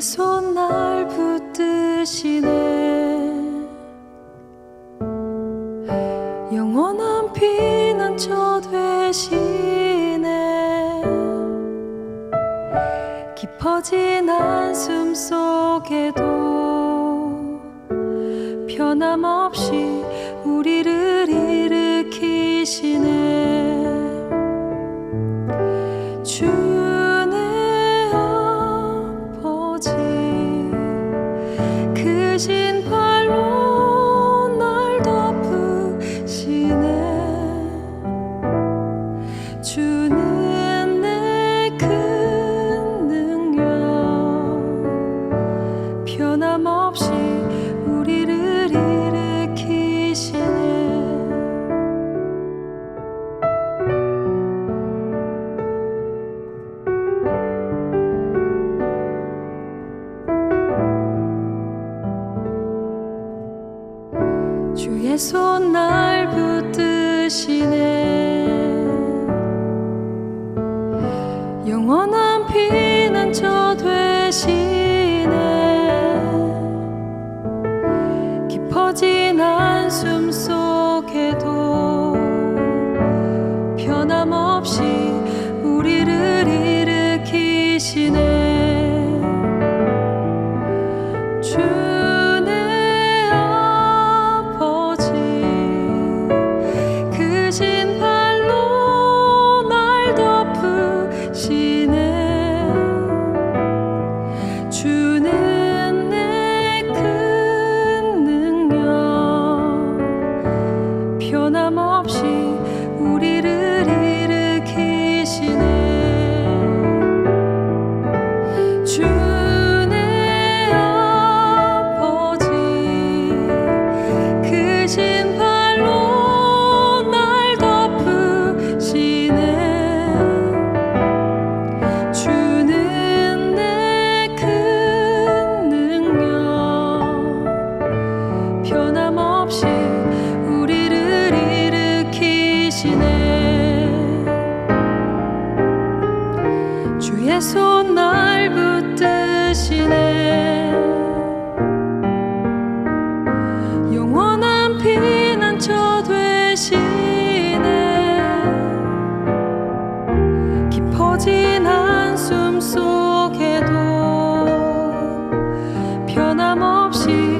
손 날 붙드시네. 영원한 피난처 되시네. 깊어진 한숨 속에도 변함없이 우리를 일으키시네 손날 붙드시네. 영원한 피난처 되시네. 깊어진 한숨 속에도 변함없이 우리를 일으키시네 덮으시네 주는 내 큰 능력. 변함없이 일으키시네 주의 손 날 붙드시네. 영원한 피난처 되시네. 깊어진 한숨 속에도 변함없이